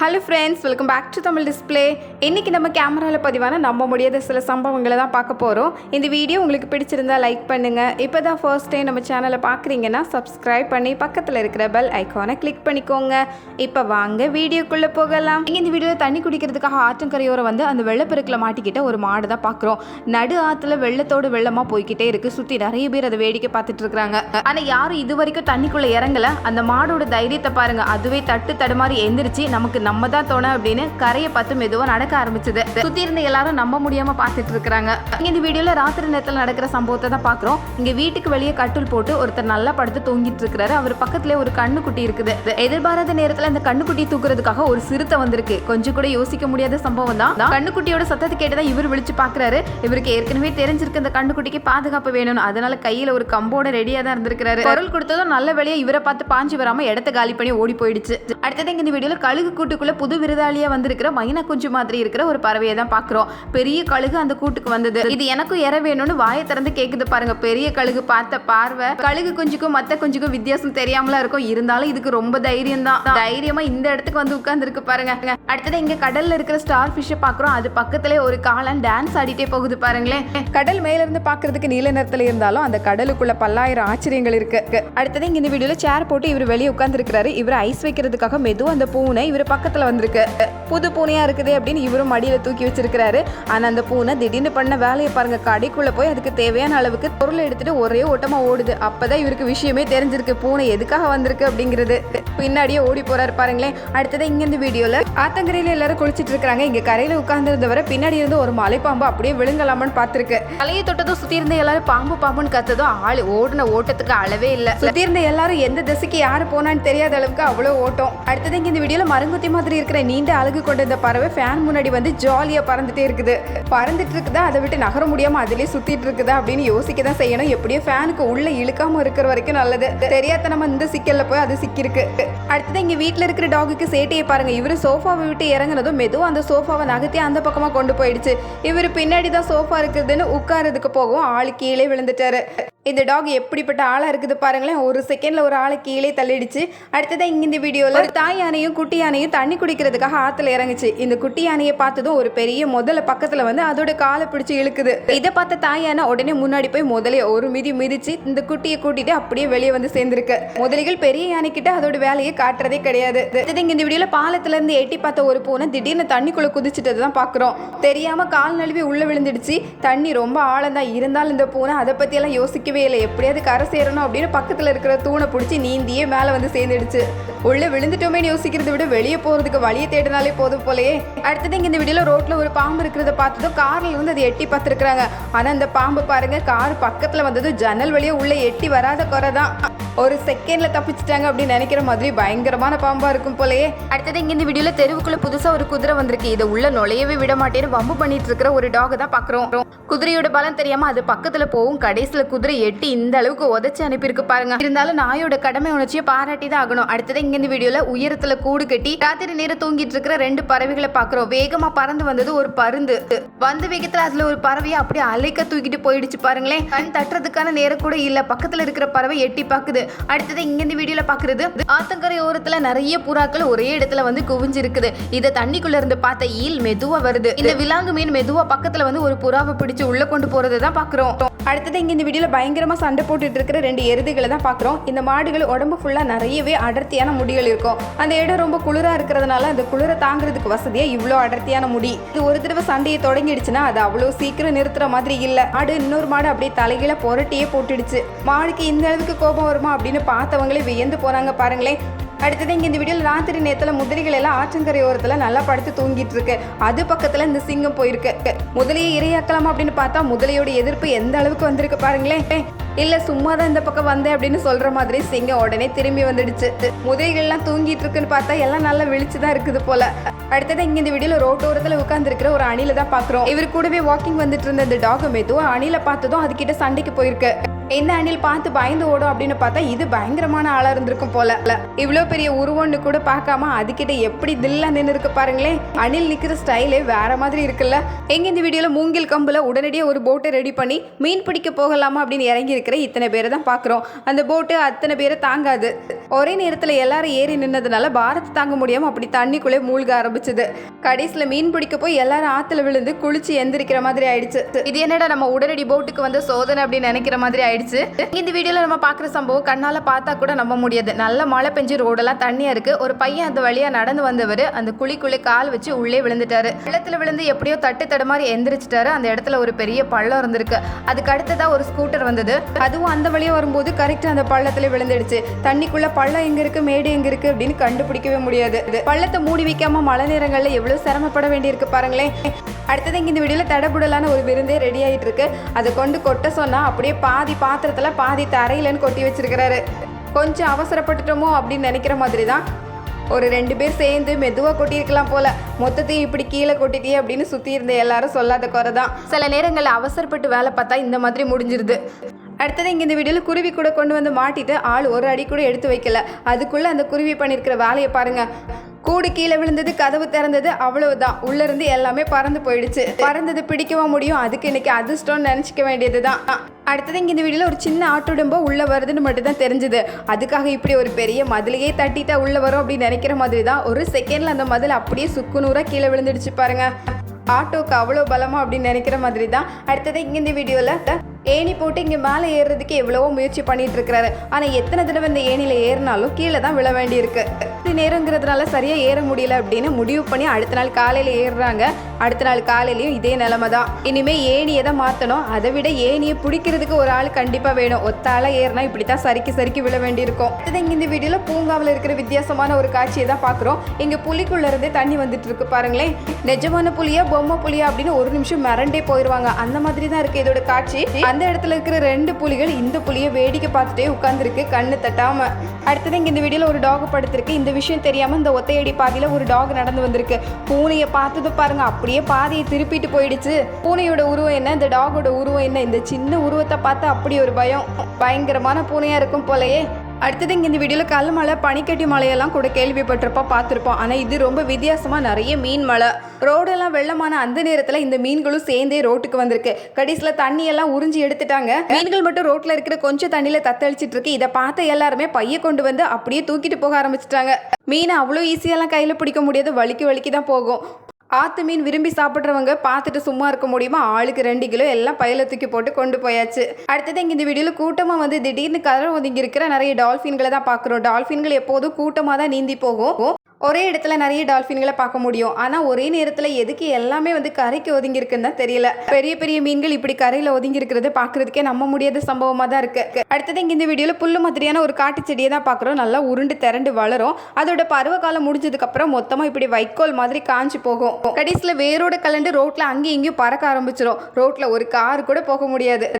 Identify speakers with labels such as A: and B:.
A: Hello friends welcome back to Tamil display இன்றைக்கி நம்ம கேமராவில் பதிவான நம்ப முடியாத சில சம்பவங்களை தான் பார்க்க போகிறோம் இந்த வீடியோ உங்களுக்கு பிடிச்சிருந்தா லைக் பண்ணுங்கள் இப்போ தான் ஃபர்ஸ்ட் டைம் நம்ம சேனலை பார்க்குறீங்கன்னா சப்ஸ்கிரைப் பண்ணி பக்கத்தில் இருக்கிற பெல் ஐக்கானை கிளிக் பண்ணிக்கோங்க. இப்போ வாங்க வீடியோக்குள்ளே போகலாம். இங்கே இந்த வீடியோவில் தண்ணி குடிக்கிறதுக்காக ஆற்றங்கரையோரம் வந்து அந்த வெள்ளப்பெருக்கில் மாட்டிக்கிட்ட ஒரு மாடு தான் பார்க்குறோம். நடு ஆற்றுல வெள்ளத்தோடு வெள்ளமாக போய்க்கிட்டே இருக்குது சுற்றி நிறைய பேர் அதை வேடிக்கை பார்த்துட்டு இருக்கிறாங்க. ஆனால் யாரும் இது வரைக்கும் தண்ணிக்குள்ளே இறங்கலை. அந்த மாடோட தைரியத்தை பாருங்கள் அதுவே தட்டு தடுமாறி எந்திரிச்சு நமக்கு நம்ம தான் தோணும் அப்படின்னு கரையை பார்த்து மெதுவாக நடக்க ஆரம்பிச்சது. சுற்றி இருந்த எல்லாரும் நம்ப முடியாம பார்த்துட்டு இருக்கிறாங்க. இங்க இந்த வீடியோல ராத்திரி நேரத்தில் நடக்கிற சம்பவத்தை தான் பார்க்குறோம். இங்க வீட்டுக்கு வெளியே கட்டுல் போட்டு ஒருத்தர் நல்லா படுத்து தூங்கிட்டு இருக்கிறாரு. அவர் பக்கத்துல ஒரு கண்ணுக்குட்டி இருக்குது. எதிர்பாராத நேரத்தில் இந்த கண்ணுக்குட்டி தூக்குறதுக்காக ஒரு சிறுத்தை வந்திருக்கு. கொஞ்சம் கூட யோசிக்க முடியாத சம்பவம் தான். கண்ணுக்குட்டியோட சத்தத்தை கேட்டுதான் இவர் விழிச்சு பாக்குறாரு இவருக்கு ஏற்கனவே தெரிஞ்சிருக்கு இந்த கண்ணுக்குட்டிக்கு பாதுகாப்பு வேணும்னு. அதனால கையில ஒரு கம்போட ரெடியா தான் இருந்திருக்கிறாரு. குரல் கொடுத்ததும் நல்ல வேலையா இவரை பார்த்து பாஞ்சு வராம இடத்த காலி பண்ணி ஓடி போயிடுச்சு. அடுத்தது இந்த வீடியோல கழுகு கூட்டு கூட்டுக்குள்ள புது விருதாளியா வந்திருக்கிற மைனா குஞ்சு மாதிரி இருக்கிற ஒரு பறவையை தான் பாக்குறோம். பெரிய கழுகு அந்த கூட்டுக்கு வந்தது. இது எனக்கும் இற வேணும்னு வாயை திறந்து கேக்குது பாருங்க. பெரிய கழுகு பார்த்த பார்வை கழுகு குஞ்சுக்கும் மத்த குஞ்சுக்கும் வித்தியாசம் தெரியாமலா இருக்கும். இருந்தாலும் இதுக்கு ரொம்ப தைரியம் தான். தைரியமா இந்த இடத்துக்கு வந்து உட்கார்ந்து பாருங்க. அடுத்தது இங்க கடல்ல இருக்கிற ஸ்டார் ஃபிஷ்ஷை பாக்குறோம். அது பக்கத்துல ஒரு காலம் டான்ஸ் ஆடிட்டே போகுது பாருங்களேன். கடல் மேல இருந்து பாக்குறதுக்கு நீல நிறத்துல இருந்தாலும் அந்த கடலுக்குள்ள பல்லாயிரம் ஆச்சரியங்கள் இருக்கு. அடுத்தது இங்க இந்த வீடியோல சேர் போட்டு இவர் வெளியே உட்கார்ந்து இருக்கிறாரு இவர் ஐஸ் வைக்கிறதுக்காக மெதுவா அந்த பூனை இவர் பக்கத்தில் வந்திருக்கு. புது பூனையா இருக்குது அப்படின்னு இவரும் மடியில் தூக்கி வச்சிருக்கிறாரு. ஆனால் அந்த பூனை திடீர்னு பண்ண வேலையை பாருங்க. கடைக்குள்ளே போய் அதுக்கு தேவையான அளவுக்கு பொருளை எடுத்துட்டு ஒரே ஓட்டமா ஓடுது. அப்பதான் இவருக்கு விஷயமே தெரிஞ்சிருக்கு. பூனை எதுக்காக வந்திருக்கு அப்படிங்கிறது. பின்னாடியே ஓடி போறாரு பாருங்களேன். அடுத்தது இங்கேருந்து வீடியோவில் ஆத்தங்கரையில் எல்லாரும் குளிச்சிட்டு இருக்காங்க இங்க கரையில் உட்கார்ந்துருந்தவரை பின்னாடி இருந்து ஒரு மலைப்பாம்பு அப்படியே விழுங்கலாமான்னு பார்த்திருக்கு. தலையை தொட்டதும் சுற்றி இருந்த எல்லாரும் பாம்பு பாம்புன்னு கத்ததும் ஆள் ஓடின ஓட்டத்துக்கு அளவே இல்லை. சுற்றி இருந்த எல்லாரும் எந்த திசைக்கு யார் போனான்னு தெரியாத அளவுக்கு அவ்வளோ ஓட்டம். அடுத்தது இங்கே இந்த வீடியோவில் மருங்குத்தியமாக மாதிரி இருக்கிற நீண்ட அழகு கொண்ட இந்த பறவை ஃபேன் முன்னாடி வந்து ஜாலியாக பறந்துட்டே இருக்குது. பறந்துட்டு இருக்குதா? அதை விட்டு நகர முடியாம அதிலே சுத்திட்டு இருக்குதா? அப்படின்னு யோசிக்க தான் செய்யணும். எப்படியோ ஃபேனுக்கு உள்ள இழுக்காம இருக்கிற வரைக்கும் நல்லது. தெரியாத நம்ம இந்த சிக்கல்ல போய் அது சிக்கிருக்கு அடுத்தது இங்க வீட்டில் இருக்கிற டாகுக்கு சேட்டையை பாருங்க. இவரு சோஃபாவை விட்டு இறங்குனதும் மெதுவும் அந்த சோஃபாவை நகர்த்தி அந்த பக்கமா கொண்டு போயிடுச்சு. இவர் பின்னாடி தான் சோஃபா இருக்குதுன்னு உட்காரதுக்கு போகும் ஆளு கீழே விழுந்துட்டாரு. இந்த டாக் எப்படிப்பட்ட ஆளாக இருக்குது பாருங்களேன். ஒரு செகண்டில் ஒரு ஆளை கீழே தள்ளிடுச்சு. அடுத்ததான் இங்கே இந்த வீடியோவில் ஒரு தாய் யானையும் குட்டி யானையும் தண்ணி குடிக்கிறதுக்காக ஆற்றுல இறங்குச்சு. இந்த குட்டி யானையை பார்த்ததும் ஒரு பெரிய முதல்ல பக்கத்தில் வந்து அதோட காலை பிடிச்சி இழுக்குது. இதை பார்த்த தாய் யானை உடனே முன்னாடி போய் முதலைய ஒரு மிதி மிதிச்சு இந்த குட்டியை கூட்டிட்டு அப்படியே வெளியே வந்து சேர்ந்துருக்கு. முதலிகள் பெரிய யானை அதோட வேலையை காட்டுறதே கிடையாது. இங்கே இந்த வீடியோவில் பாலத்துலேருந்து எட்டி பார்த்த ஒரு பூனை திடீர்னு தண்ணிக்குள்ளே குதிச்சுட்டு தான் பார்க்குறோம். தெரியாமல் கால் நழுவி உள்ளே விழுந்துடுச்சு. தண்ணி ரொம்ப ஆழந்தான் இருந்தாலும் இந்த பூனை அதை பற்றியெல்லாம் யோசிக்க பிடிக்கவே இல்லை. எப்படியாவது கரை சேரணும் அப்படின்னு பக்கத்தில் இருக்கிற தூணை பிடிச்சி நீந்தியே மேலே வந்து சேர்ந்துடுச்சு. உள்ளே விழுந்துட்டோமேன்னு யோசிக்கிறத விட வெளியே போகிறதுக்கு வழியை தேடினாலே போதும் போலயே. அடுத்தது இங்கே இந்த வீடியோவில் ரோட்டில் ஒரு பாம்பு இருக்கிறத பார்த்ததும் காரில் வந்து அதை எட்டி பார்த்துருக்குறாங்க. ஆனால் அந்த பாம்பு பாருங்க கார் பக்கத்தில் வந்ததும் ஜன்னல் வழியாக உள்ளே எட்டி வராத குறை தான். ஒரு செகண்ட்ல தப்பிச்சிட்டாங்க அப்படின்னு நினைக்கிற மாதிரி பயங்கரமான பாம்பா இருக்கும் போலயே. அடுத்தது இங்க இந்த வீடியோல தெருவுக்குள்ள புதுசா ஒரு குதிரை வந்திருக்கு. இதை உள்ள நுழையவே விட மாட்டேன்னு வம்பு பண்ணிட்டு இருக்கிற ஒரு டாக் தான் பாக்குறோம் குதிரையோட பலம் தெரியாம அது பக்கத்துல போகும். கடைசியில குதிரை எட்டி இந்த அளவுக்கு உதச்சி அனுப்பியிருக்கு பாருங்க. இருந்தாலும் நாயோட கடமை உணர்ச்சியை பாராட்டி தான் ஆகணும். அடுத்தது இங்க இந்த வீடியோல உயரத்துல கூடு கட்டி ராத்திரி நேரம் தூங்கிட்டு இருக்கிற ரெண்டு பறவைகளை பாக்குறோம். வேகமா பறந்து வந்தது ஒரு பருந்து. வந்த வேகத்துல அதுல ஒரு பறவையை அப்படியே அலைக்க தூக்கிட்டு போயிடுச்சு பாருங்களேன். கண் தட்டுறதுக்கான நேரம் கூட இல்ல. பக்கத்துல இருக்கிற பறவை எட்டி பாக்குது. அடுத்தது இங்க இந்த வீடியோல பாக்குறது ஆத்தங்கரை ஓரத்துல நிறைய புறாக்கள் ஒரே இடத்துல வந்து குவிஞ்சிருக்குது. இதை தண்ணிக்குள்ள இருந்து பார்த்த ஈல் மெதுவா வருது. இந்த விலாங்கு மீன் மெதுவா பக்கத்துல வந்து ஒரு புறாவை பிடிச்சு உள்ள கொண்டு போறதை தான் பாக்குறோம். அடுத்தது இங்க இந்த வீடியோல பயங்கரமாக சண்டை போட்டுட்டு இருக்கிற ரெண்டு எருதுகளை தான் பார்க்குறோம் இந்த மாடுகள் உடம்பு ஃபுல்லாக நிறையவே அடர்த்தியான முடிகள் இருக்கும். அந்த இடம் ரொம்ப குளிராக இருக்கிறதுனால அந்த குளிரை தாங்குறதுக்கு வசதியாக இவ்வளோ அடர்த்தியான முடி. இது ஒரு தடவை சண்டையை தொடங்கிடுச்சுன்னா அது அவ்வளோ சீக்கிரம் நிறுத்துற மாதிரி இல்லை. மாடு இன்னொரு மாடு அப்படியே தலைகீழ புரட்டியே போட்டுடுச்சு. மாடுக்கு இந்த அளவுக்கு கோபம் வருமா அப்படின்னு பார்த்தவங்களே வியந்து போனாங்க பாருங்களேன். அடுத்தது இங்க இந்த வீடியோல ராத்திரி நேரத்துல முதலிகள் எல்லாம் ஆற்றங்கரை ஓரத்துல நல்லா படுத்து தூங்கிட்டு இருக்கு. அது பக்கத்துல இந்த சிங்கம் போயிருக்கு. முதலையை இரையாக்கலாமா அப்படின்னு பார்த்தா முதலையோட எதிர்ப்பு எந்த அளவுக்கு வந்திருக்கு பாருங்களேன். இல்லை சும்மா தான் இந்த பக்கம் வந்தேன் அப்படின்னு சொல்கிற மாதிரி சிங்கம் உடனே திரும்பி வந்துடுச்சு. முதலைகள்லாம் தூங்கிட்டு இருக்குன்னு பார்த்தா எல்லாம் நல்லா விழிச்சு தான் இருக்குது போல. அடுத்தது இங்கே இந்த வீடியோவில் ரோட்டோரத்தில் உட்காந்துருக்கிற ஒரு அணில தான் பார்க்குறோம் இவர் கூடவே வாக்கிங் வந்துட்டு இருந்த இந்த டாக் மெதுவா அணில பார்த்ததும் அதுக்கிட்ட சண்டைக்கு போயிருக்கு. என்ன அணில் பார்த்து பயந்து ஓடும் அப்படின்னு பார்த்தா இது பயங்கரமான ஆளா இருந்திருக்கும் போல. இவ்வளோ பெரிய உருவம்னு கூட பார்க்காம அதுக்கிட்ட எப்படி தில்லா நின்று இருக்கு பாருங்களேன் அணில் நிற்கிற ஸ்டைலே வேற மாதிரி இருக்குல்ல. எங்க இந்த வீடியோல மூங்கில் கம்புல உடனடியே ஒரு போட்டை ரெடி பண்ணி மீன் பிடிக்க போகலாமா அப்படின்னு இறங்கி இருக்கிற இத்தனை பேரை தான் பார்க்குறோம். அந்த போட்டு அத்தனை பேரை தாங்காது. ஒரே நேரத்தில் எல்லாரும் ஏறி நின்னதுனால பாரத்தை தாங்க முடியாமல் அப்படி தண்ணிக்குள்ளே மூழ்க ஆரம்பிச்சது. கடைசியில் மீன் பிடிக்க போய் எல்லாரும் ஆற்றுல விழுந்து குளிச்சு எந்திரிக்கிற மாதிரி ஆயிடுச்சு. இது என்னடா நம்ம உடனடி போட்டுக்கு வந்து சோதனை அப்படின்னு நினைக்கிற மாதிரி ஆயிடுச்சு. இந்த வீடியோவில் நம்ம பார்க்குற சம்பவம் கண்ணால் பார்த்தா கூட நம்ப முடியாது. நல்ல மழை பெஞ்சு ரோடெல்லாம் தண்ணியாக இருக்கு. ஒரு பையன் அந்த வழியாக நடந்து வந்தவர் அந்த குழிக்குள்ளே கால் வச்சு உள்ளே விழுந்துட்டாரு. வெள்ளத்தில் விழுந்து எப்படியோ தட்டு தடுமாறி எந்திரிச்சிட்டாரு. அந்த இடத்துல ஒரு பெரிய பள்ளம் இருந்திருக்கு. அதுக்கு அடுத்ததாக ஒரு ஸ்கூட்டர் வந்தது. அதுவும் அந்த வழியாக வரும்போது கரெக்டா அந்த பள்ளத்துல விழுந்துடுச்சு. தண்ணிக்குள்ள பள்ளம் எங்க இருக்கு மேடு எங்க இருக்கு அப்படின்னு கண்டுபிடிக்கவே முடியாது. பள்ளத்தை மூடி வைக்காம மழை நேரங்கள்ல எவ்வளவு சிரமப்பட வேண்டியிருக்கு பாருங்களேன். அடுத்தது இங்கே இந்த வீடியோல தடபுடலான ஒரு விருந்தே ரெடி ஆயிட்டு இருக்கு அதை கொண்டு கொட்ட சொன்னா அப்படியே பாதி பாத்திரத்துல பாதி தரையிலன்னு கொட்டி வச்சிருக்கிறாரு. கொஞ்சம் அவசரப்பட்டுட்டோமோ அப்படின்னு நினைக்கிற மாதிரி தான் ஒரு ரெண்டு பேர் சேர்ந்து மெதுவாக கொட்டியிருக்கலாம் போல. மொத்தத்தையும் இப்படி கீழே கொட்டிட்டே அப்படின்னு சுற்றி இருந்த எல்லாரும் சொல்லாத குறை தான் சில நேரங்களில் அவசரப்பட்டு வேலை பார்த்தா இந்த மாதிரி முடிஞ்சிருது. அடுத்தது இங்கே இந்த வீடியோவில் குருவி கூட கொண்டு வந்து மாட்டிட்டு ஆள் ஒரு அடி கூட எடுத்து வைக்கல. அதுக்குள்ளே அந்த குருவி பண்ணியிருக்கிற வேலையை பாருங்க. கூடு கீழே விழுந்தது கதவு திறந்தது அவ்வளவுதான். உள்ள இருந்து எல்லாமே பறந்து போயிடுச்சு. பறந்தது பிடிக்கவும் முடியும். அதுக்கு இன்னைக்கு அதிர்ஷ்டம்னு நினச்சிக்க வேண்டியது தான் அடுத்தது இங்கே இந்த வீடியோவில் ஒரு சின்ன ஆட்டுடம்போ உள்ளே வருதுன்னு மட்டும் தான் தெரிஞ்சுது. அதுக்காக இப்படி ஒரு பெரிய மதிலையே தட்டிட்டா உள்ளே வரும் அப்படின்னு நினைக்கிற மாதிரி தான் ஒரு செகண்டில் அந்த மதில் அப்படியே சுக்குநூறாக கீழே விழுந்துடுச்சு பாருங்க. ஆட்டோக்கு அவ்வளோ பலமா அப்படின்னு நினைக்கிற மாதிரி தான் அடுத்தது இங்கே இந்த வீடியோவில் ஏணி போட்டு இங்கே மேலே ஏறுறதுக்கு எவ்வளவோ முயற்சி பண்ணிட்டு இருக்கிறாரு. ஆனால் எத்தனை தடவை இந்த ஏணியில் ஏறினாலும் கீழே தான் விழ வேண்டியிருக்கு. இது நேரங்கிறதுனால சரியாக ஏற முடியல அப்படின்னு முடிவு பண்ணி அடுத்த நாள் காலையில் ஏறுறாங்க. அடுத்த நாள் காலையிலையும் இதே நிலமை தான். இனிமேல் ஏணியை தான் மாற்றணும் அதை விட ஏணியை பிடிக்கிறதுக்கு ஒரு ஆள் கண்டிப்பாக வேணும். ஒத்தால ஏறினா இப்படி தான் சறுக்கி சறுக்கி விழ வேண்டியிருக்கும். இது இங்கே இந்த வீடியோவில் பூங்காவில் இருக்கிற வித்தியாசமான ஒரு காட்சியை தான் பார்க்குறோம். இங்கே புலிக்குள்ள இருந்தே தண்ணி வந்துட்டு இருக்கு பாருங்களேன். நிஜமான புலியா பொம்மை புலியா அப்படின்னு ஒரு நிமிஷம் மிரண்டே போயிடுவாங்க அந்த மாதிரி தான் இருக்குது இதோட காட்சி. அந்த இடத்துல இருக்கிற ரெண்டு புலிகள் இந்த புலியை வேடிக்கை பார்த்துட்டே உட்காந்துருக்கு கண்ணு தட்டாம. அடுத்தது இங்கே இந்த வீடியோவில் ஒரு டாக் படுத்திருக்கு. இந்த விஷயம் தெரியாமல் இந்த ஒத்தையடி பாதையில் ஒரு டாக் நடந்து வந்திருக்கு. பூனையை பார்த்தது பாருங்க அப்படியே பாதையை திருப்பிட்டு போயிடுச்சு. பூனையோட உருவம் என்ன? இந்த டாகோட உருவம் என்ன? இந்த சின்ன உருவத்தை பார்த்து அப்படி ஒரு பயம். பயங்கரமான பூனையாக இருக்கும் போலயே. அடுத்தது இங்கே இந்த வீடியோவில் கல் மலை பனிக்கட்டி மலையெல்லாம் கூட கேள்விப்பட்டிருப்போம் பார்த்துருப்போம். ஆனால் இது ரொம்ப வித்தியாசமாக நிறைய மீன் மலை. ரோடெல்லாம் வெள்ளமான அந்த நேரத்தில் இந்த மீன்களும் சேர்ந்தே ரோட்டுக்கு வந்திருக்கு. கடைசியில் தண்ணியெல்லாம் உறிஞ்சி எடுத்துட்டாங்க. மீன்கள் மட்டும் ரோட்டில் இருக்கிற கொஞ்சம் தண்ணியில் தத்தளிச்சிட்டு இருக்கு. இதை பார்த்த எல்லாருமே பைய கொண்டு வந்து அப்படியே தூக்கிட்டு போக ஆரம்பிச்சிட்டாங்க. மீனை அவ்வளோ ஈஸியெல்லாம் கையில் பிடிக்க முடியாது. வலிக்கு வலிக்கு தான் போகும். ஆத்து மீன் விரும்பி சாப்பிட்றவங்க பார்த்துட்டு சும்மா இருக்க முடியுமா? ஆளுக்கு ரெண்டு கிலோ எல்லாம் பையில தூக்கி போட்டு கொண்டு போயாச்சு. அடுத்தது இங்கே இந்த வீடியோவில் கூட்டமாக வந்து திடீர்னு கரை ஒதுங்கி இருக்கிற நிறைய டால்ஃபின்களை தான் பார்க்குறோம். டால்ஃபின்கள் எப்போதும் கூட்டமாக தான் நீந்தி போகும். ஒரே இடத்துல நிறைய டால்ஃபின்களை பார்க்க முடியும். ஆனால் ஒரே நேரத்தில் எதுக்கு எல்லாமே வந்து கரைக்கு ஒதுங்கியிருக்குன்னு தான் தெரியல. பெரிய பெரிய மீன்கள் இப்படி கரையில் ஒதுங்கி பார்க்குறதுக்கே நம்ப முடியாத சம்பவமாக தான் இருக்குது அடுத்தது இங்கே இந்த வீடியோவில் புல்லு மாதிரியான ஒரு காட்டு செடியை தான் பார்க்குறோம். நல்லா உருண்டு திரண்டு வளரும். அதோட பருவ காலம் முடிஞ்சதுக்கப்புறம் மொத்தமாக இப்படி வைக்கோல் மாதிரி காஞ்சு போகும். கடைசியில் வேரோட கலண்டு ரோட்டில் அங்கேயும் இங்கேயும் பறக்க ஆரம்பிச்சிடும் ரோட்டில் ஒரு கார் கூட போக முடியாது.